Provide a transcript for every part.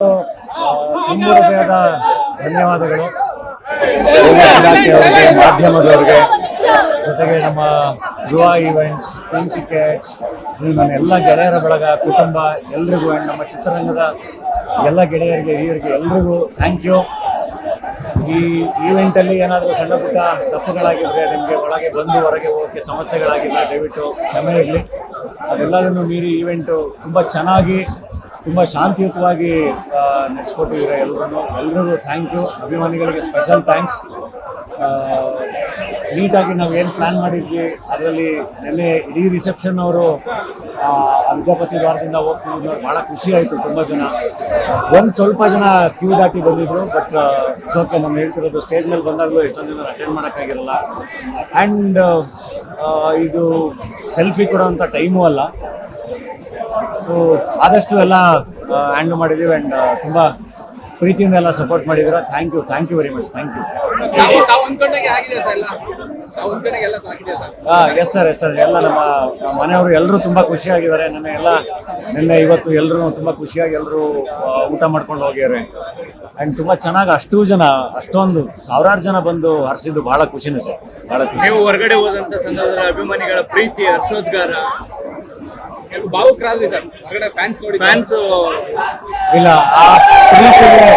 ತುಂಬ ಹೃದಯದ ಧನ್ಯವಾದಗಳು. ಇಲಾಖೆಯವರಿಗೆ ಮಾಧ್ಯಮದವರಿಗೆ. ಜೊತೆಗೆ ನಮ್ಮ ಯುವ ಈವೆಂಟ್ಸ್ ಪಿಂಕ್ ಟಿಕೆಟ್ಸ್ ನನ್ನ ಎಲ್ಲ ಗೆಳೆಯರ ಬಳಗ ಕುಟುಂಬ ಎಲ್ರಿಗೂ ಆ್ಯಂಡ್ ನಮ್ಮ ಚಿತ್ರರಂಗದ ಎಲ್ಲ ಗೆಳೆಯರಿಗೆ ಹಿರಿಯರಿಗೆ ಎಲ್ರಿಗೂ ಥ್ಯಾಂಕ್ ಯು ಈ ಈವೆಂಟಲ್ಲಿ ಏನಾದರೂ ಸಣ್ಣ ಪುಟ್ಟ ತಪ್ಪುಗಳಾಗಿದ್ರೆ ನಿಮಗೆ ಒಳಗೆ ಬಂದು ಹೊರಗೆ ಹೋಗೋಕ್ಕೆ ಸಮಸ್ಯೆಗಳಾಗಿದ್ರೆ ದಯವಿಟ್ಟು ಕ್ಷಮೆ ಇರಲಿ. ಅದೆಲ್ಲದನ್ನು ಮೀರಿ ಈವೆಂಟು ತುಂಬ ಚೆನ್ನಾಗಿ ತುಂಬ ಶಾಂತಿಯುತವಾಗಿ ನಡೆಸ್ಕೊಟ್ಟಿದ್ದೀರ ಎಲ್ಲರೂ ಎಲ್ರಿಗೂ ಥ್ಯಾಂಕ್ ಯು ಅಭಿಮಾನಿಗಳಿಗೆ ಸ್ಪೆಷಲ್ ಥ್ಯಾಂಕ್ಸ್ ನೀಟಾಗಿ ನಾವು ಏನು ಪ್ಲ್ಯಾನ್ ಮಾಡಿದ್ವಿ, ಅದರಲ್ಲಿ ನೆನ್ನೆ ಇಡೀ ರಿಸೆಪ್ಷನ್ ಅವರು ವಿದ್ಯಾಪತಿ ದ್ವಾರದಿಂದ ಹೋಗ್ತಿದ್ರು ಅವ್ರು ಭಾಳ ಖುಷಿ ಆಯಿತು ತುಂಬ ಜನ. ಒಂದು ಸ್ವಲ್ಪ ಜನ ಕ್ಯೂ ದಾಟಿ ಬಂದಿದ್ರು ಬಟ್ ಸ್ವಲ್ಪ ನಾನು ಹೇಳ್ತಿರೋದು ಸ್ಟೇಜ್ ಮೇಲೆ ಬಂದಾಗಲೂ ಎಷ್ಟೊಂದು ಜನ ಅಟೆಂಡ್ ಮಾಡೋಕ್ಕಾಗಿರಲ್ಲ. ಆ್ಯಂಡ್ ಇದು ಸೆಲ್ಫಿ ಕೊಡೋವಂಥ ಟೈಮೂ ಅಲ್ಲ. ಸೊ ಆದಷ್ಟು ಎಲ್ಲ ಹ್ಯಾಂಡಲ್ ಮಾಡಿದೀವಿ ಆ್ಯಂಡ್ ತುಂಬ ಪ್ರೀತಿಯಿಂದ ಎಲ್ಲ ಸಪೋರ್ಟ್ ಮಾಡಿದ್ರ thank you thank you very much thank you yes sir yes sir? ಎಲ್ಲ ನಮ್ಮ ಮನೆಯವರು ಎಲ್ಲರೂ ತುಂಬ ಖುಷಿಯಾಗಿದ್ದಾರೆ. ನನ್ನ ಎಲ್ಲ ನಿನ್ನೆ ಇವತ್ತು ಎಲ್ಲರೂ ತುಂಬ ಖುಷಿಯಾಗಿ ಎಲ್ಲರೂ ಊಟ ಮಾಡ್ಕೊಂಡು ಹೋಗ್ಯಾರೆ ಆ್ಯಂಡ್ ತುಂಬ ಚೆನ್ನಾಗಿ ಅಷ್ಟು ಜನ ಅಷ್ಟೊಂದು ಸಾವಿರಾರು ಜನ ಬಂದು ಹರಿಸಿದ್ದು ಬಹಳ ಖುಷಿನೇ ಸರ್. ಬಹಳ ಖುಷಿ. ನೀವು ಹೊರಗಡೆ ಹೋದಂತ ಸಂದರ್ಭದಲ್ಲಿ ಅಭಿಮಾನಿಗಳ ಪ್ರೀತಿ ಹರ್ಷೋದ್ಗಾರ ಕೆಲವು ಭಾವುಕರಾದ್ರಿ ಸರ್. ಹೊರಗಡೆ ಫ್ಯಾನ್ಸ್ ನೋಡಿ ಫ್ಯಾನ್ಸ್ ಇಲ್ಲ ಆ ಪ್ರೀತಿಗೆ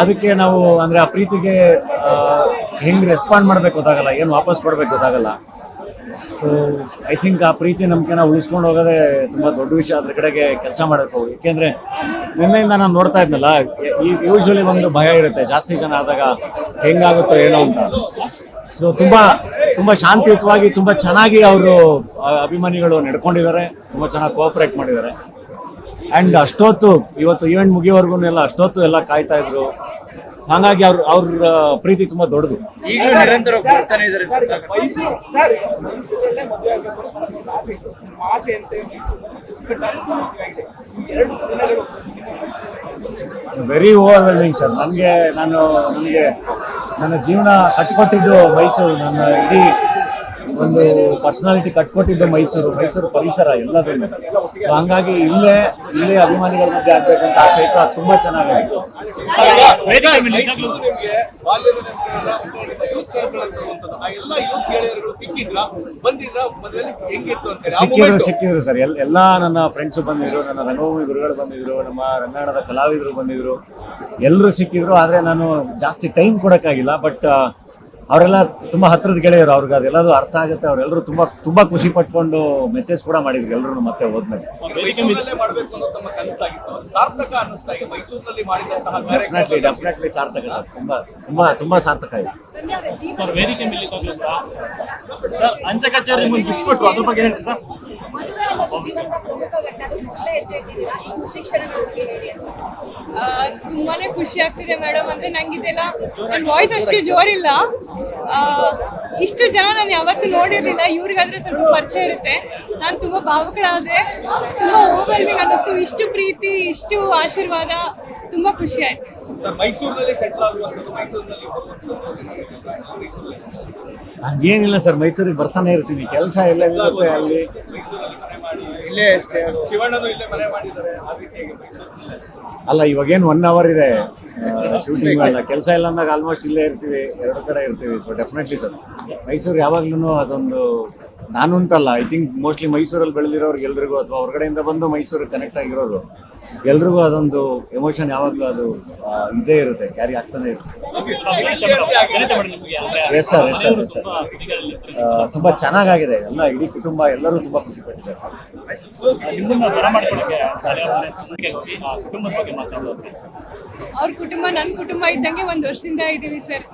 ಅದಕ್ಕೆ ನಾವು ಅಂದ್ರೆ ಆ ಪ್ರೀತಿಗೆ ಹೆಂಗೆ ಹೆಂಗ್ ರೆಸ್ಪಾಂಡ್ ಮಾಡ್ಬೇಕು ಗೊತ್ತಾಗಲ್ಲ ಏನು ವಾಪಸ್ ಕೊಡ್ಬೇಕು ಗೊತ್ತಾಗಲ್ಲ. ಸೊ ಐ ಥಿಂಕ್ ಆ ಪ್ರೀತಿ ನಂಬಿಕೆನ ಉಳಿಸ್ಕೊಂಡು ಹೋಗೋದೇ ತುಂಬಾ ದೊಡ್ಡ ವಿಷಯ ಅದ್ರ ಕಡೆಗೆ ಕೆಲಸ ಮಾಡಬೇಕು ಯಾಕೆಂದ್ರೆ ನಿನ್ನೆಯಿಂದ ನಾನು ನೋಡ್ತಾ ಇದ್ನಲ್ಲ ಯೂಶ್ವಲಿ ಒಂದು ಭಯ ಇರುತ್ತೆ ಜಾಸ್ತಿ ಜನ ಆದಾಗ ಹೆಂಗಾಗುತ್ತೋ ಏನೋ ಅಂತ. ಸೊ ತುಂಬಾ ತುಂಬಾ ಶಾಂತಿಯುತವಾಗಿ ತುಂಬಾ ಚೆನ್ನಾಗಿ ಅವರು ಅಭಿಮಾನಿಗಳು ನಡ್ಕೊಂಡಿದ್ದಾರೆ. ತುಂಬಾ ಚೆನ್ನಾಗಿ ಕೋಆಪರೇಟ್ ಮಾಡಿದ್ದಾರೆ. ಅಂಡ್ ಅಷ್ಟೊತ್ತು ಇವತ್ತು ಈವೆಂಟ್ ಮುಗಿಯೋವರೆಗೂ ಎಲ್ಲ ಅಷ್ಟೊತ್ತು ಎಲ್ಲ ಕಾಯ್ತಾ ಇದ್ರು. ಹಾಗಾಗಿ ಅವ್ರ ಅವ್ರ ಪ್ರೀತಿ ತುಂಬಾ ದೊಡ್ಡದು. Very overwhelming sir. ನನಗೆ ನಾನು ನನಗೆ ನನ್ನ ಜೀವನ ಕಟ್ಟಿಕೊಟ್ಟಿದ್ದು ಮೈಸೂರು ನನ್ನ ಇಡೀ ಒಂದು ಪರ್ಸನಾಲಿಟಿ ಕಟ್ಕೊಟ್ಟಿದ್ದು ಮೈಸೂರು ಮೈಸೂರು ಪರಿಸರ ಎಲ್ಲದನ್ನು. ಸೊ ಹಂಗಾಗಿ ಇಲ್ಲೇ ಇಲ್ಲೇ ಅಭಿಮಾನಿಗಳ ಮಧ್ಯೆ ಆಗ್ಬೇಕಂತ ಆಸೆ ಇತ್ತು. ಅದು ತುಂಬಾ ಚೆನ್ನಾಗಾಯಿತು ಸಿಕ್ಕಿದ್ರು ಸಿಕ್ಕಿದ್ರು ಸರ್. ಎಲ್, ಎಲ್ಲ ನನ್ನ ಫ್ರೆಂಡ್ಸ್ ಬಂದಿದ್ರು, ನನ್ನ ರಂಗಭೂಮಿ ಗುರುಗಳು ಬಂದಿದ್ರು, ನಮ್ಮ ರಂಗಾಯಣದ ಕಲಾವಿದರು ಬಂದಿದ್ರು. ಎಲ್ಲರೂ ಸಿಕ್ಕಿದ್ರು, ಆದ್ರೆ ನಾನು ಜಾಸ್ತಿ ಟೈಮ್ ಕೊಡಕ್ಕಾಗಿಲ್ಲ. ಬಟ್ ಅವರೆಲ್ಲ ತುಂಬಾ ಹತ್ರದ ಗೆಳೆಯರು ಅವ್ರಿಗೆ ಅದೆಲ್ಲದು ಅರ್ಥ ಆಗುತ್ತೆ ಅವರೆಲ್ಲರೂ ತುಂಬಾ ತುಂಬಾ ಖುಷಿ ಪಟ್ಕೊಂಡು ಮೆಸೇಜ್ ಕೂಡ ಮಾಡಿದ್ರು ಎಲ್ಲರೂ ಮತ್ತೆ ಹೋದ್ಮೇಲೆ. ಡೆಫಿನೆಟ್ಲಿ ಡೆಫಿನೆಟ್ಲಿ ಸಾರ್ಥಕ ಸರ್. ತುಂಬಾ ತುಂಬಾ ತುಂಬಾ ಸಾರ್ಥಕ ಇದೆ. ಸರ್ ವೇದಿಕೆ ಮೇಲೆ ಸರ್ ಅಂಚೆ ಕಚೇರಿ ಮುಂದೆ ಗಿಫ್ಟ್ ಕೊಟ್ರು. ಅದ್ರ ಬಗ್ಗೆ ಹೇಳಿ ಸರ್ ಮದುವೆ ಅನ್ನೋದು ಜೀವನದ ಪ್ರಮುಖ ಘಟ್ಟ. ಅದು ಮೊದಲೇ ಹೆಜ್ಜೆ ಇಟ್ಟಿದ್ದೀರಾ ಈ ಖುಷಿ ಬಗ್ಗೆ ಹೇಳಿ ಅಂತ. ಆ, ತುಂಬಾನೇ ಖುಷಿ ಆಗ್ತಿದೆ ಮೇಡಮ್ ಅಂದ್ರೆ ನಂಗಿದೆಲ್ಲ ನನ್ನ ವಾಯ್ಸ್ ಅಷ್ಟು ಜೋರಿಲ್ಲ. ಇಷ್ಟು ಜನ ನಾನು ಯಾವತ್ತೂ ನೋಡಿರಲಿಲ್ಲ. ಇವ್ರಿಗಾದ್ರೆ ಸ್ವಲ್ಪ ಪರಿಚಯ ಇರುತ್ತೆ. ನಾನು ತುಂಬಾ ಭಾವುಕಳಾದ್ರೆ ತುಂಬ ಓವರ್ವಿಂಗ್ ಅನ್ನಿಸ್ತು. ಇಷ್ಟು ಪ್ರೀತಿ ಇಷ್ಟು ಆಶೀರ್ವಾದ ತುಂಬಾ ಖುಷಿ ಆಯ್ತು. ಸರ್ ಮೈಸೂರಿನಲ್ಲಿ ಸೆಟ್ಲ್ ಆಗುವಂಥದ್ದು ಮೈಸೂರಿನಲ್ಲಿ ಮೈಸೂರಲ್ಲಿ ಹಂಗೇನಿಲ್ಲ ಸರ್ ಮೈಸೂರಿಗೆ ಬರ್ತಾನೆ ಇರ್ತೀನಿ. ಕೆಲಸ ಎಲ್ಲ ಇರುತ್ತೆ ಅಲ್ಲಿ. ಇಲ್ಲೇ ಅಷ್ಟೇ. ಶಿವಣ್ಣನು ಇಲ್ಲೇ ಮನೆ ಮಾಡಿದ್ದಾರೆ. ಅಲ್ಲ ಇವಾಗೇನು ಒನ್ ಅವರ್ ಇದೆ. ಶೂಟಿಂಗ್ ಅಲ್ಲ. ಕೆಲಸ ಇಲ್ಲ ಅಂದಾಗ ಆಲ್ಮೋಸ್ಟ್ ಇಲ್ಲೇ ಇರ್ತೀವಿ. ಎರಡು ಕಡೆ ಇರ್ತೀವಿ. So definitely sir. ಮೈಸೂರು ಯಾವಾಗ್ಲೂ ಅದೊಂದು ನಾನು ಅಂತಲ್ಲ ಐ ಥಿಂಕ್ ಮೋಸ್ಟ್ಲಿ ಮೈಸೂರಲ್ಲಿ ಬೆಳೆದಿರೋರ್ಗೆ ಎಲ್ರಿಗೂ ಅಥವಾ ಹೊರಗಡೆಯಿಂದ ಬಂದು ಮೈಸೂರಿಗೆ ಕನೆಕ್ಟ್ ಆಗಿರೋರು, ಎಲ್ರಿಗೂ ಅದೊಂದು ಎಮೋಷನ್ ಯಾವಾಗಲೂ ಅದು ಇದೇ ಇರುತ್ತೆ ಕ್ಯಾರಿ ಆಗ್ತಾನೆ ಇರುತ್ತೆ. Yes sir yes sir yes ತುಂಬಾ ಚೆನ್ನಾಗಾಗಿದೆ, ಎಲ್ಲ ಇಡೀ ಕುಟುಂಬ, ಎಲ್ಲರೂ ತುಂಬಾ ಖುಷಿ ಪಟ್ಟಿದ್ದಾರೆ. ಅವ್ರ ಕುಟುಂಬ ನನ್ನ ಕುಟುಂಬ ಇದ್ದಂಗೆ ಒಂದು ವರ್ಷದಿಂದ ಇದ್ದೀವಿ ಸರ್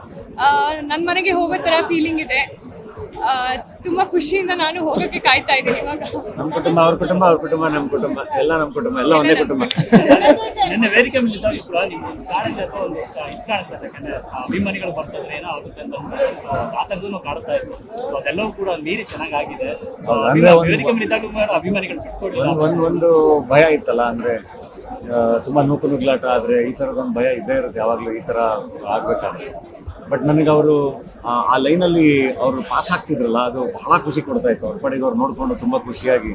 ನನ್ನ ಮನೆಗೆ ಹೋಗೋ ತರ ಫೀಲಿಂಗ್ ಇದೆ. ತುಂಬಾ ಖುಷಿಯಿಂದ ನಾನು ಹೋಗಕ್ಕೆ ಕಾಯ್ತಾ ಇದ್ದೀನಿ ಇವಾಗ. ನಮ್ಮ ಕುಟುಂಬ ಅವ್ರ ಕುಟುಂಬ ಅವ್ರ ಕುಟುಂಬ ನಮ್ಮ ಕುಟುಂಬ. ಎಲ್ಲ ನಮ್ಮ ಕುಟುಂಬ ಎಲ್ಲ ಒಂದೇ ಕುಟುಂಬ. ನಿನ್ನೆ ವೇದಿಕೆ ಮೇಲೆ ಇದ್ದಾಗ ಕೂಡ ನಿಮ್ಮ ಕಾಲೇಜ್ ಅಥವಾ ಒಂದು ಇದು ಕಾಣಿಸ್ತಾ ಇದೆ. ಯಾಕಂದ್ರೆ ಅಭಿಮಾನಿಗಳು ಬರ್ತಿದ್ರೆ ಏನೋ ಆಗುತ್ತೆ ಅಂತ ಒಂದು ಆತಂಕನೂ ಕಾಡ್ತಾ ಇತ್ತು ಸೊ ಅದೆಲ್ಲವೂ ಕೂಡ ಮೀರಿ ಚೆನ್ನಾಗಾಗಿದೆ. ವೇದಿಕೆ ಮೇಲೆ ಇದ್ದಾಗ ಅಭಿಮಾನಿಗಳು ಬಿಟ್ಕೊಡ್ಲಿಲ್ಲ. ಒಂದು ಒಂದು ಭಯ ಇತ್ತಲ್ಲ ಅಂದ್ರೆ ತುಂಬಾ ನೂಕು ನುಗ್ಲಾಟ ಆದ್ರೆ ಈ ತರದೊಂದು ಭಯ ಇದ್ದೇ ಇರುತ್ತೆ ಯಾವಾಗ್ಲೂ ಈ ತರ ಆಗ್ಬೇಕಾದ್ರೆ. ಬಟ್ ನನಗೆ ಅವರು ಆ ಲೈನಲ್ಲಿ ಅವರು ಪಾಸ್ ಆಗ್ತಿದ್ರಲ್ಲ, ಅದು ಬಹಳ ಖುಷಿ ಕೊಡ್ತಾ ಇತ್ತು. ಅವ್ರ ಪಡೆಗೆ ಅವ್ರು ನೋಡ್ಕೊಂಡು ತುಂಬ ಖುಷಿಯಾಗಿ.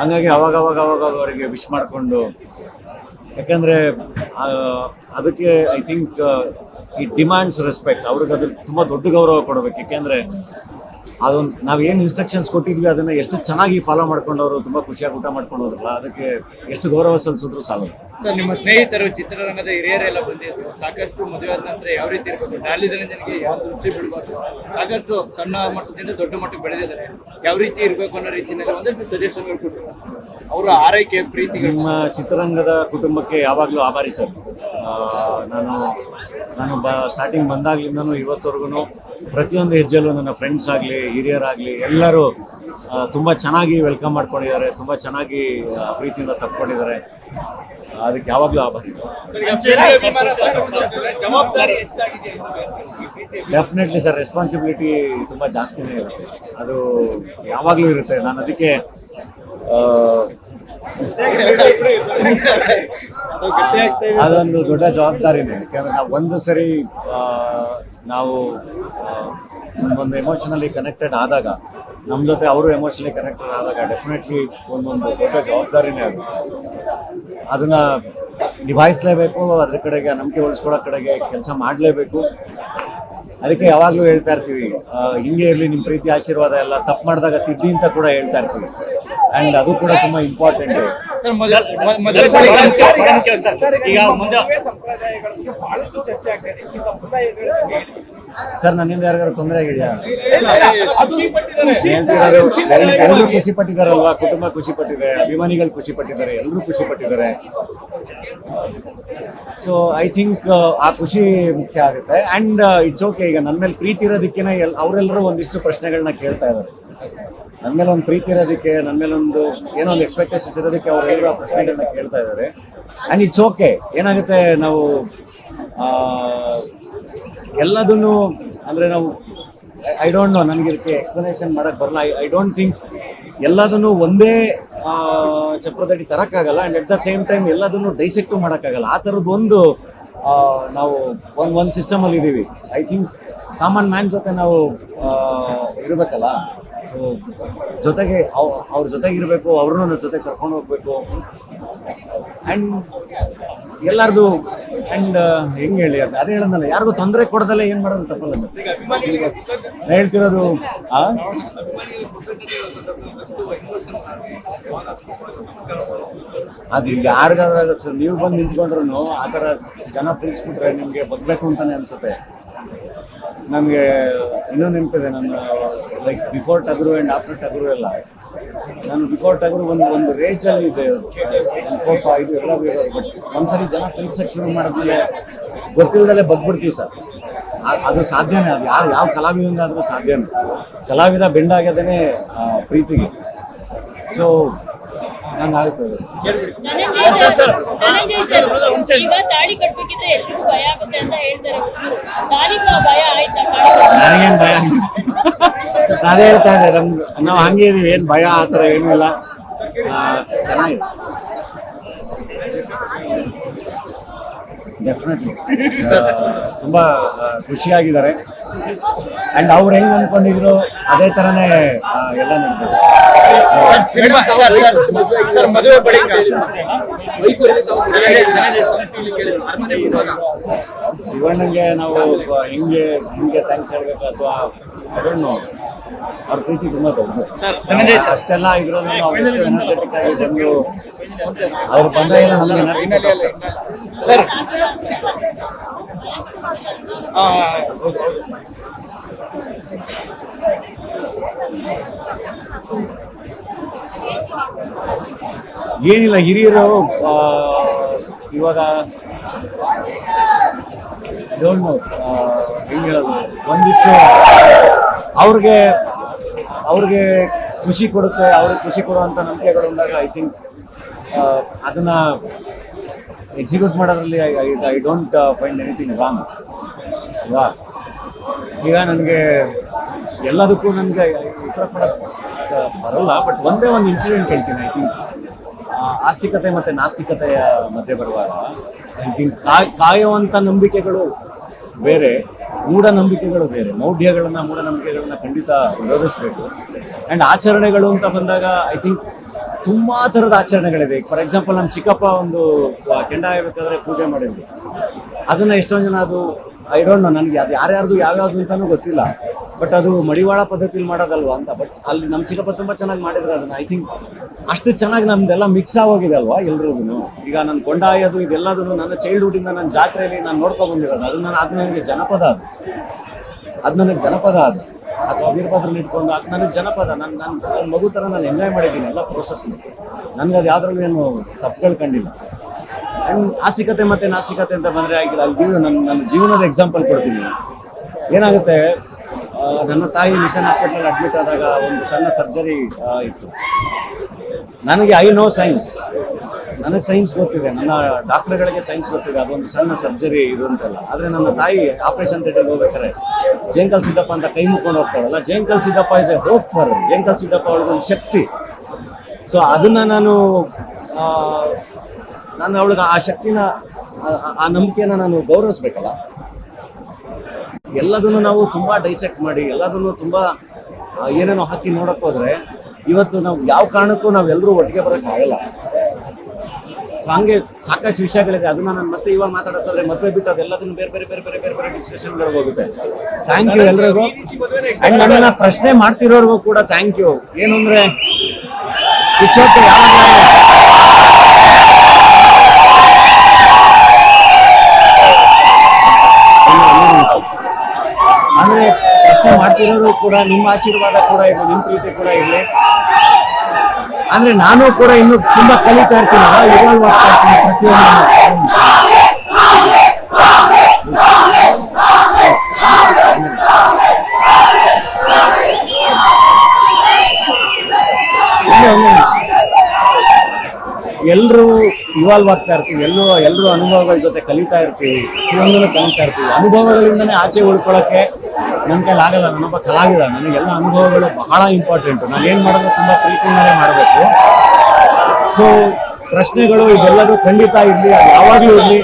ಹಂಗಾಗಿ ಅವಾಗ ಅವಾಗ ಅವಾಗ ಅವರಿಗೆ ವಿಶ್ ಮಾಡಿಕೊಂಡು, ಯಾಕಂದರೆ ಅದಕ್ಕೆ ಐ ಥಿಂಕ್ ಈ ಡಿಮ್ಯಾಂಡ್ಸ್ ರೆಸ್ಪೆಕ್ಟ್ ಅವ್ರಿಗೆ ಅದ್ರ ತುಂಬ ದೊಡ್ಡ ಗೌರವ ಕೊಡಬೇಕು. ಯಾಕೆಂದರೆ ಅದೊಂದು ಏನು ಇನ್ಸ್ಟ್ರಕ್ಷನ್ಸ್ ಕೊಟ್ಟಿದ್ವಿ, ಅದನ್ನು ಎಷ್ಟು ಚೆನ್ನಾಗಿ ಫಾಲೋ ಮಾಡ್ಕೊಂಡವರು ತುಂಬ ಖುಷಿಯಾಗಿ ಊಟ ಮಾಡ್ಕೊಂಡು ಹೋದ್ರಲ್ಲ, ಅದಕ್ಕೆ ಎಷ್ಟು ಗೌರವ ಸಲ್ಲಿಸಿದ್ರು ಸಾಲದು. ಸರ್ ನಿಮ್ಮ ಸ್ನೇಹಿತರು, ಚಿತ್ರರಂಗದ ಹಿರಿಯರೆಲ್ಲ ಬಂದಿದ್ರು. ಸಾಕಷ್ಟು ಮದುವೆ ಆದ ನಂತರ ಯಾವ ರೀತಿ ಇರಬೇಕು ಡಾಲಿ ಧನಂಜನಿಗೆ ಯಾವ ದೃಷ್ಟಿ ಬಿಡಬಾರ್ದು ಸಾಕಷ್ಟು ಸಣ್ಣ ಮಟ್ಟದಿಂದ ದೊಡ್ಡ ಮಟ್ಟಕ್ಕೆ ಬೆಳೆದಿದ್ದಾರೆ. ಯಾವ ರೀತಿ ಇರಬೇಕು ಅನ್ನೋ ರೀತಿಯಲ್ಲಿ ಒಂದಷ್ಟು ಸಜೆಷನ್ಗಳು ಕೊಟ್ಟರು ಅವರ ಆರೈಕೆ ಪ್ರೀತಿ ನಿಮ್ಮ ಚಿತ್ರರಂಗದ ಕುಟುಂಬಕ್ಕೆ ಯಾವಾಗಲೂ ಆಭಾರಿ ಸರ್. ನಾನು ನಾನು ಬ ಸ್ಟಾರ್ಟಿಂಗ್ ಬಂದಾಗ್ಲಿಂದನೂ ಇವತ್ತವರೆಗೂ ಪ್ರತಿಯೊಂದು ಹೆಜ್ಜೆಲ್ಲೂ ನನ್ನ ಫ್ರೆಂಡ್ಸ್ ಆಗಲಿ, ಹಿರಿಯರಾಗಲಿ, ಎಲ್ಲರೂ ತುಂಬ ಚೆನ್ನಾಗಿ ವೆಲ್ಕಮ್ ಮಾಡ್ಕೊಂಡಿದ್ದಾರೆ, ತುಂಬ ಚೆನ್ನಾಗಿ ಪ್ರೀತಿಯಿಂದ ತಪ್ಕೊಂಡಿದ್ದಾರೆ. ಅದಕ್ಕೆ ಯಾವಾಗಲೂ ಆಭಾರಿ. ಡೆಫಿನೆಟ್ಲಿ ಸರ್ ರೆಸ್ಪಾನ್ಸಿಬಿಲಿಟಿ ತುಂಬ ಜಾಸ್ತಿನೇ ಇರುತ್ತೆ. ಅದು ಯಾವಾಗಲೂ ಇರುತ್ತೆ. ನಾನು ಅದಕ್ಕೆ ಅದೊಂದು ದೊಡ್ಡ ಜವಾಬ್ದಾರಿನೇ ಯಾಕಂದ್ರೆ ನಾವು ಒಂದು ಸರಿ ನಾವು ಒಂದು ಎಮೋಷನಲಿ ಕನೆಕ್ಟೆಡ್ ಆದಾಗ ನಮ್ಮ ಜೊತೆ ಅವರು ಎಮೋಷನಲಿ ಕನೆಕ್ಟೆಡ್ ಆದಾಗ ಡೆಫಿನೆಟ್ಲಿ ಒಂದೊಂದು ದೊಡ್ಡ ಜವಾಬ್ದಾರಿನೇ ಅದು. ಅದನ್ನ ನಿಭಾಯಿಸಲೇಬೇಕು, ಅದ್ರ ಕಡೆಗೆ ನಂಬಿಕೆ ಉಳಿಸ್ಕೊಳ್ಳೋ ಕಡೆಗೆ ಕೆಲಸ ಮಾಡಲೇಬೇಕು. ಅದಕ್ಕೆ ಯಾವಾಗಲೂ ಹೇಳ್ತಾ ಇರ್ತೀವಿ ಆ, ಹಿಂಗೆ ಇರಲಿ ನಿಮ್ಮ ಪ್ರೀತಿ ಆಶೀರ್ವಾದ ಎಲ್ಲ ತಪ್ಪು ಮಾಡಿದಾಗ ತಿದ್ದಿ ಅಂತ ಕೂಡ ಹೇಳ್ತಾ ಇರ್ತೀವಿ. ಅಂಡ್ ಅದು ಕೂಡ ತುಂಬಾ ಇಂಪಾರ್ಟೆಂಟ್ ಸರ್ ನನ್ನಿಂದ ಯಾರಿಗಾರು ತೊಂದರೆ ಆಗಿದೆಯಾ? ಎಲ್ಲರೂ ಖುಷಿ ಪಟ್ಟಿದಾರಲ್ವಾ ಕುಟುಂಬ ಖುಷಿ ಪಟ್ಟಿದೆ ಅಭಿಮಾನಿಗಳು ಖುಷಿ ಪಟ್ಟಿದ್ದಾರೆ ಎಲ್ಲರೂ ಖುಷಿ ಪಟ್ಟಿದ್ದಾರೆ. ಸೊ ಐ ಥಿಂಕ್ ಆ ಖುಷಿ ಮುಖ್ಯ ಆಗುತ್ತೆ. ಅಂಡ್ ಇಟ್ಸ್ ಓಕೆ ಈಗ ನನ್ನ ಮೇಲೆ ಪ್ರೀತಿ ಇರೋದಕ್ಕೇನೆ ಎಲ್ ಅವರೆಲ್ಲರೂ ಒಂದಿಷ್ಟು ಪ್ರಶ್ನೆಗಳನ್ನ ಕೇಳ್ತಾ ಇದ್ದಾರೆ ನನ್ನ ಮೇಲೆ ಒಂದು ಪ್ರೀತಿ ಇರೋದಕ್ಕೆ ನನ್ನ ಮೇಲೆ ಒಂದು ಏನೋ ಒಂದು ಎಕ್ಸ್ಪೆಕ್ಟೇಷನ್ಸ್ ಇರೋದಕ್ಕೆ ಅವರೆಲ್ಲರೂ ಆ ಪ್ರಶ್ನೆಗಳನ್ನ ಕೇಳ್ತಾ ಇದ್ದಾರೆ ಆ್ಯಂಡ್ ಇಟ್ಸ್ ಓಕೆ ಏನಾಗುತ್ತೆ ನಾವು ಎಲ್ಲದನ್ನು ಅಂದರೆ ನಾವು ಐ ಡೋಂಟ್ ನೋ ನನಗೆ ಇದಕ್ಕೆ ಎಕ್ಸ್ಪ್ಲನೇಷನ್ ಮಾಡೋಕ್ಕೆ ಬರಲ್ಲ. ಐ ಐ ಡೋಂಟ್ ಥಿಂಕ್ ಎಲ್ಲದನ್ನು ಒಂದೇ ಚಪ್ರದಡಿ ತರಕ್ಕಾಗಲ್ಲ and at the same time ಎಲ್ಲದನ್ನು ಡೈಸೆಕ್ಟು ಮಾಡೋಕ್ಕಾಗಲ್ಲ. ಆ ಥರದ್ದು ಒಂದು ನಾವು ಒಂದು ಒಂದು ಸಿಸ್ಟಮಲ್ಲಿ ಇದ್ದೀವಿ ಐ ಥಿಂಕ್ ಕಾಮನ್ ಮ್ಯಾನ್ ಜೊತೆ ನಾವು ಇರಬೇಕಲ್ಲ. ಜೊತೆಗೆ ಅವ್, ಅವ್ರ ಜೊತೆಗೆ ಇರಬೇಕು ಅವ್ರನ್ನೂ ನನ್ನ ಜೊತೆ ಕರ್ಕೊಂಡು ಹೋಗ್ಬೇಕು. ಆ್ಯಂಡ್ ಎಲ್ಲರದು ಆ್ಯಂಡ್ ಹೆಂಗೆ ಹೇಳಿ ಅದು, ಅದೇ ಹೇಳೋದಲ್ಲ, ಯಾರಿಗೂ ತೊಂದರೆ ಕೊಡದಲ್ಲೇ ಏನು ಮಾಡೋದು ತಪ್ಪಲ್ಲ ನಾನು ಹೇಳ್ತಿರೋದು, ಆ? ಅದು ಯಾರಿಗಾದ್ರೂ ಸರ್, ನೀವು ಬಂದು ನಿಂತ್ಕೊಂಡ್ರು ಆ ಥರ ಜನ ಪ್ರೀತಿಸ್ಬಿಟ್ರೆ ನಿಮಗೆ ಬಗ್ಬೇಕು ಅಂತಾನೆ ಅನ್ಸುತ್ತೆ. ನನಗೆ ಇನ್ನೂ ನೆನಪಿದೆ ನನ್ನ like before Tagaru and after Tagaru ಎಲ್ಲ. ನಾನು ಬಿಫೋರ್ ಟಗರು ಒಂದು ಒಂದು ರೇಂಜಲ್ಲಿ ಇದೆ ಕೋಪ ಇದು ಎಲ್ಲದೂ ಇರೋದು. ಬಟ್ ಒಂದ್ಸರಿ ಜನ ಪ್ರೀತಿಸಕ್ಕೆ ಶುರು ಮಾಡಿದ್ಮೇಲೆ ಗೊತ್ತಿಲ್ಲದಲ್ಲೇ ಬಗ್ಬಿಡ್ತೀವಿ ಸರ್. ಅದು ಸಾಧ್ಯನೇ ಅದು. ಯಾರು ಯಾವ ಕಲಾವಿದಂಗಾದರೂ ಸಾಧ್ಯನೇ. ಕಲಾವಿದ ಬೆಂಡಾಗ್ಯದೇ ಪ್ರೀತಿಗೆ. ಸೊ ನನಗೇನು ಭಯ ಆಗಿಲ್ಲ. ಅದೇ ಹೇಳ್ತಾ ಇದ್ದೆ ನಮ್ಗೆ ನಾವು ಹಂಗೆ ಇದೀವಿ ಏನು ಭಯ ಆ ಥರ ಏನೂ ಇಲ್ಲ. ಆ, ಚೆನ್ನಾಗಿದೆ. ಡೆಫಿನೆಟ್ಲಿ ತುಂಬ ಖುಷಿಯಾಗಿದ್ದಾರೆ. ಅಂಡ್ ಅವ್ರು ಹೆಂಗೆ ಅಂದ್ಕೊಂಡಿದ್ರು ಅದೇ ಥರನೇ ಆ, ಎಲ್ಲ ಸಿನಿಮಾ ಸರ್ ಮದುವೆ ಬಳಿಕ. ಮೈಸೂರಲ್ಲಿ ತಾವು. ಅರಮನೆ ಶಿವಣ್ಣಂಗೆ ನಾವು ಹೆಂಗೆ ಹೆಂಗೆ ಥ್ಯಾಂಕ್ಸ್ ಹೇಳ್ಬೇಕು ಅಥವಾ ಅದನ್ನು ಅವ್ರ ಪ್ರೀತಿ ತುಂಬ ದೊಡ್ಡದು ಸರ್ ಅಷ್ಟೆಲ್ಲ ಇದ್ರಲ್ಲೂ ನಾವು ಎಷ್ಟು ಎನರ್ಜೆಟಿಕ್ ಆಗಿ ಬಂದು ಅವ್ರು ಬಂದಾಗ ನಮ್ಗೆ ಎನರ್ಜಿ ಸರ್ ಆ, ಏನಿಲ್ಲ ಹಿರಿಯರು ಇವಾಗ ಡೋಂಟ್ ನೋ ಹೆಂಗೆ ಹೇಳೋದು? ಒಂದಿಷ್ಟು ಅವ್ರಿಗೆ ಅವ್ರಿಗೆ ಖುಷಿ ಕೊಡುತ್ತೆ, ಅವ್ರಿಗೆ ಖುಷಿ ಕೊಡುವಂಥ ನಂಬಿಕೆಗಳು ಅಂದಾಗ ಐ ಥಿಂಕ್ ಅದನ್ನ ಎಕ್ಸಿಕ್ಯೂಟ್ ಮಾಡೋದ್ರಲ್ಲಿ I don't find anything wrong ಅಲ್ವಾ ಈಗ ನನಗೆ ಎಲ್ಲದಕ್ಕೂ ನನಗೆ ಉತ್ತರ ಕೊಡೋಕ್ಕೆ ಬರಲ್ಲ ಬಟ್ ಒಂದೇ ಒಂದು ಇನ್ಸಿಡೆಂಟ್ ಹೇಳ್ತೀನಿ ಐ ಥಿಂಕ್ ಆಸ್ತಿಕತೆ ಮತ್ತು ನಾಸ್ತಿಕತೆಯ ಮಧ್ಯೆ ಬರುವಾಗ ಐ ಥಿಂಕ್ ಕಾಯುವಂಥ ನಂಬಿಕೆಗಳು ಬೇರೆ ಮೂಢನಂಬಿಕೆಗಳು ಬೇರೆ. ಮೌಢ್ಯಗಳನ್ನ, ಮೂಢನಂಬಿಕೆಗಳನ್ನ ಖಂಡಿತ ವಿರೋಧಿಸಬೇಕು. ಆ್ಯಂಡ್ ಆಚರಣೆಗಳು ಅಂತ ಬಂದಾಗ ಐ ಥಿಂಕ್ ತುಂಬಾ ಥರದ ಆಚರಣೆಗಳಿದೆ ಫಾರ್ ಎಕ್ಸಾಂಪಲ್ ನಮ್ಮ ಚಿಕ್ಕಪ್ಪ ಒಂದು ಕೆಂಡ ಆಗಬೇಕಾದ್ರೆ ಪೂಜೆ ಮಾಡಿದ್ವಿ ಅದನ್ನ ಎಷ್ಟೊಂದು ಜನ ಅದು ಐ ಡೋಂಟ್ ನೋ ನನಗೆ ಅದು ಯಾರ್ಯಾರ್ದು ಯಾವ್ಯಾವ್ದು ಅಂತಲೂ ಗೊತ್ತಿಲ್ಲ. ಬಟ್ ಅದು ಮಡಿವಾಳ ಪದ್ಧತಿಲಿ ಮಾಡೋದಲ್ವ ಅಂತ. ಬಟ್ ಅಲ್ಲಿ ನಮ್ಮ ಚಿಕ್ಕಪ್ಪ ತುಂಬಾ ಚೆನ್ನಾಗಿ ಮಾಡಿದ್ರು ಅದನ್ನ. ಐ ಥಿಂಕ್ ಅಷ್ಟು ಚೆನ್ನಾಗಿ ನಮ್ದೆಲ್ಲ ಮಿಕ್ಸ್ ಆಗೋಗಿದೆ ಅಲ್ವಾ ಎಲ್ರಿಗೂ ಈಗ ನನ್ನ ಕೊಂಡ ಇದೆಲ್ಲದೂ ನನ್ನ ಚೈಲ್ಡ್ಹುಡ್ ಇಂದ ನನ್ನ ಜಾತ್ರೆಯಲ್ಲಿ ನಾನು ನೋಡ್ಕೊಬಂದಿರೋದು ಅದು ನಾನು ಅದು ನನಗೆ ಜನಪದ ಅದು. ಅದು ನನಗೆ ಜನಪದ ಅದು. ಅಥವಾ ವೀರಭದ್ರನ್ನ ಇಟ್ಕೊಂಡು ಅದು ನನಗೆ ಜನಪದ. ನನ್ನ ನನ್ನ ನನ್ನ ಮಗು ಥರ ನಾನು ಎಂಜಾಯ್ ಮಾಡಿದ್ದೀನಿ ಎಲ್ಲ ಪ್ರೋಸೆಸ್ ನನಗೆ ಅದು ಯಾವ್ದ್ರಲ್ಲೂ ಏನು ತಪ್ಪುಗಳು ಕಂಡಿಲ್ಲ ಆ್ಯಂಡ್ ಆಸ್ತಿಕತೆ ಮತ್ತು ನಾಸ್ತಿಕತೆ ಅಂತ ಬಂದರೆ ಆಗಿಲ್ಲ. ಅಲ್ಲಿ ನನ್ನ ನನ್ನ ಜೀವನದ ಎಕ್ಸಾಂಪಲ್ ಕೊಡ್ತೀನಿ. ಏನಾಗುತ್ತೆ? ನನ್ನ ತಾಯಿ ಮಿಷನ್ ಹಾಸ್ಪಿಟಲ್ ಅಡ್ಮಿಟ್ ಆದಾಗ ಒಂದು ಸಣ್ಣ ಸರ್ಜರಿ ಇತ್ತು. ನನಗೆ ಐ ನೋ ಸೈನ್ಸ್ ನನಗೆ ಸೈನ್ಸ್ ಗೊತ್ತಿದೆ. ನನ್ನ ಡಾಕ್ಟರ್ಗಳಿಗೆ ಸೈನ್ಸ್ ಗೊತ್ತಿದೆ. ಅದೊಂದು ಸಣ್ಣ ಸರ್ಜರಿ ಇದು ಅಂತಲ್ಲ. ಆದರೆ ನನ್ನ ತಾಯಿ ಆಪರೇಷನ್ ಥಿಯೇಟರ್ಗೆ ಹೋಗ್ಬೇಕಾರೆ ಜೇಂಕಲ್ ಸಿದ್ದಪ್ಪ ಅಂತ ಕೈ ಮುಕ್ಕೊಂಡು ಹೋಗ್ತಾಳಲ್ಲ Jenkal Siddappa is a hope for Jenkal Siddappa ಅವ್ಳಿಗೊಂದು ಶಕ್ತಿ. ಸೊ ಅದನ್ನು ನಾನು ನಾನು ಅವಳಿಗೆ ಆ ಶಕ್ತಿನ ಆ ನಂಬಿಕೆನ ನಾನು ಗೌರವಿಸ್ಬೇಕಲ್ಲ. ಎಲ್ಲದನ್ನು ನಾವು ತುಂಬ ಡೈಸೆಕ್ಟ್ ಮಾಡಿ, ಎಲ್ಲದನ್ನು ತುಂಬ ಏನೇನೋ ಹಾಕಿ ನೋಡಕ್ ಹೋದ್ರೆ ಇವತ್ತು ನಾವು ಯಾವ ಕಾರಣಕ್ಕೂ ನಾವೆಲ್ಲರೂ ಒಟ್ಟಿಗೆ ಬರಕ್ ಆಗಲ್ಲ. ಸೊ ಹಂಗೆ ಸಾಕಷ್ಟು ವಿಷಯಗಳಿದೆ. ಅದನ್ನ ನಾನು ಮತ್ತೆ ಇವಾಗ ಮಾತಾಡೋದಾದ್ರೆ ಮದುವೆ ಬಿಟ್ಟು ಅದೆಲ್ಲದನ್ನು ಬೇರೆ ಬೇರೆ ಬೇರೆ ಬೇರೆ ಬೇರೆ ಬೇರೆ ಡಿಸ್ಕಷನ್ಗಳು ಹೋಗುತ್ತೆ. ಥ್ಯಾಂಕ್ ಯು ಎಲ್ರಿಗೂ. ಅಂಡ್ ನನ್ನನ್ನು ಪ್ರಶ್ನೆ ಮಾಡ್ತಿರೋರ್ಗೂ ಕೂಡ ಥ್ಯಾಂಕ್ ಯು ಏನು ಅಂದರೆ ಯಾವಾಗ ಅಂದ್ರೆ ಪ್ರಶ್ನೆ ಮಾಡ್ತಿರೋರು ಕೂಡ ನಿಮ್ಮ ಆಶೀರ್ವಾದ ಕೂಡ ಇದು, ನಿಮ್ಮ ಪ್ರೀತಿ ಕೂಡ ಇರಲಿ ಅಂದ್ರೆ ನಾನು ಕೂಡ ಇನ್ನು ತುಂಬಾ ಕಲಿತಾ ಇರ್ತೀನಿ ಇವಾಲ್ವ್ ಆಗ್ತಾ ಇರ್ತೀನಿ ಪ್ರತಿಯೊಂದು ಎಲ್ಲರೂ ಇವಾಲ್ವ್ ಆಗ್ತಾ ಇರ್ತೀವಿ ಎಲ್ಲರೂ ಎಲ್ಲರೂ ಅನುಭವಗಳ ಜೊತೆ ಕಲಿತಾ ಇರ್ತೀವಿ, ಪ್ರತಿಯೊಂದನ್ನು ಕಲಿತಾ ಇರ್ತೀವಿ. ಅನುಭವಗಳಿಂದನೇ ಆಚೆ ಉಳ್ಕೊಳ್ಳೋಕೆ ನನ್ನ ಕೈಲಿ ಆಗಲ್ಲ ನಾನೊಬ್ಬ ಕಲಾವಿದ, ನನಗೆಲ್ಲ ಅನುಭವಗಳು ಬಹಳ ಇಂಪಾರ್ಟೆಂಟ್ ನಾನು ಏನು ಮಾಡಿದ್ರು ತುಂಬ ಪ್ರೀತಿಯಿಂದಲೇ ಮಾಡಬೇಕು. ಸೊ ಪ್ರಶ್ನೆಗಳು ಇದೆಲ್ಲದೂ ಖಂಡಿತ ಇರಲಿ, ಅದು ಯಾವಾಗಲೂ ಇರಲಿ.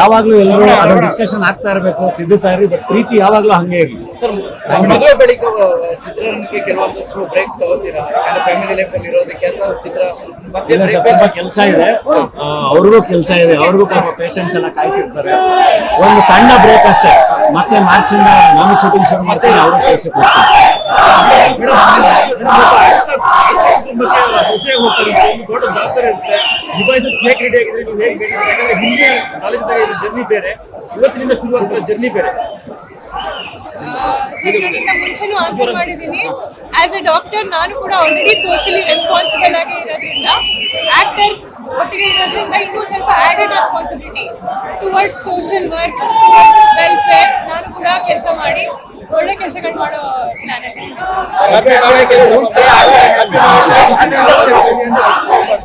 ಯಾವಾಗಲೂ ಎಲ್ಲರೂ ಅದರ ಡಿಸ್ಕಷನ್ ಆಗ್ತಾ ಇರಬೇಕು, ತಿದ್ದುತ್ತಾ ಇರಲಿ ಬಟ್ ಪ್ರೀತಿ ಯಾವಾಗಲೂ ಹಂಗೆ ಇರಲಿ. ಸರ್ ಮದುವೆ ಬಳಿಕ ಅಹ್, ಚಿತ್ರರಂಗಕ್ಕೆ ಕೆಲವೊಂದಷ್ಟು ಬ್ರೇಕ್ ತಗೋತೀರಾ? ಫ್ಯಾಮಿಲಿ ಲೈಫ್ ಅಲ್ಲಿ ಇರೋದಕ್ಕೆ ಅಥವಾ ಚಿತ್ರ ಇಲ್ಲ ಸರ್ ಕೆಲಸ ಇದೆ. ಅವ್ರಿಗೂ ಕೆಲಸ ಇದೆ. ಅವ್ರಿಗೂ ಪಾಪ ಪೇಷಂಟ್ಸ್ ಎಲ್ಲ ಕಾಯ್ತಿರ್ತಾರೆ. ಒಂದು ಸಣ್ಣ ಬ್ರೇಕ್ ಅಷ್ಟೇ. ಮತ್ತೆ ಮಾರ್ಚ್ ಇಂದ ನಾನು ಶೂಟಿಂಗ್ ಶುರು ಮಾಡ್ತೀನಿ ಅವರು ಕೆಲಸಕ್ಕೆ ಹೋಗ್ತಾರೆ. ಜರ್ನಿ ಬೇರೆ. ಇವತ್ತಿನಿಂದ ಶುರುವಾಗ್ತಾರೆ ಜರ್ನಿ ಬೇರೆ. ಸರ್ ನಾನಿಂದ ಮುಂಚೆನೂ ಆನ್ಸರ್ ಮಾಡಿದ್ದೀನಿ ಆಸ್ ಎ ಡಾಕ್ಟರ್ ನಾನು ಕೂಡ ಆಲ್ರೆಡಿ ಸೋಷಿಯಲಿ ರೆಸ್ಪಾನ್ಸಿಬಲ್ ಆಗಿ ಇರೋದ್ರಿಂದ ಆಕ್ಟರ್ ಒಟ್ಟಿಗೆ ಇರೋದ್ರಿಂದ ಇನ್ನೂ ಸ್ವಲ್ಪ added responsibility towards social work welfare ನಾನು ಕೂಡ ಕೆಲಸ ಮಾಡಿ ಒಳ್ಳೆ ಕೆಲಸಗಳು ಮಾಡೋ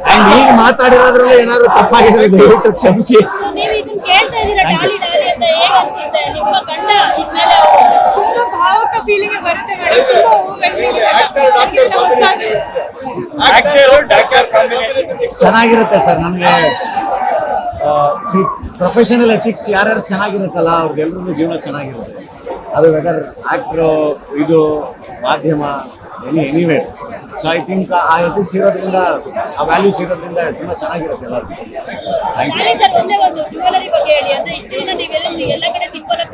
ಅಂಡ್ ಈಗ ಮಾತಾಡಿರೋದ್ರಲ್ಲಿ ಏನಾದ್ರು ತಪ್ಪಾಗಿದ್ರೆ ದಯವಿಟ್ಟು ಕ್ಷಮಿಸಿ. ನೀವು ಇದನ್ನ ಕೇಳ್ತಾ ಇದ್ದೀರಾ ಡಾಲಿ ಡಾಲಿ ಅಂತ ಹೇಗ್ ಅನ್ಸುತ್ತೆ ನಿಮ್ಮ ಗಂಡ ಇದ್ಮೇಲೆ ಫೀಲಿಂಗ್ ಬರುತ್ತೆ ಮೇಡಮ್ ತುಂಬಾ ಓವರ್ವೆಲ್ಮಿಂಗ್ ಹೊಸದು. ಚೆನ್ನಾಗಿರುತ್ತೆ ಸರ್ ನನಗೆ ಸಿ ಪ್ರೊಫೆಷನಲ್ ಎಥಿಕ್ಸ್ ಯಾರ್ಯಾರು ಚೆನ್ನಾಗಿರುತ್ತಲ್ಲ ಅವ್ರಿಗೆಲ್ರದ್ದು ಜೀವನ ಚೆನ್ನಾಗಿರುತ್ತೆ. ಅದು ವೆದರ್ ಆಕ್ಟ್ರೋ ಇದು ಮಾಧ್ಯಮ any anywhere so I think ಆ ಎಥಿಕ್ಸ್ ಇರೋದ್ರಿಂದ ಆ ವ್ಯಾಲ್ಯೂಸ್ ಇರೋದ್ರಿಂದ ತುಂಬ ಚೆನ್ನಾಗಿರುತ್ತೆ ಎಲ್ಲರಿಗೂ. ಥ್ಯಾಂಕ್ ಯು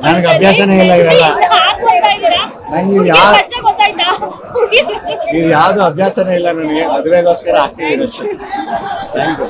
ನನಗೆ ಅಭ್ಯಾಸನೇ ಇಲ್ಲ ಇವೆಲ್ಲ. ನನಗೆ ಇದು ಯಾವ ಇದು ಯಾವುದು ಅಭ್ಯಾಸನೇ ಇಲ್ಲ ನನಗೆ. ಮದುವೆಗೋಸ್ಕರ ಹಾಕ್ತಿದ್ದೀನಿ ಅಷ್ಟೇ. Thank you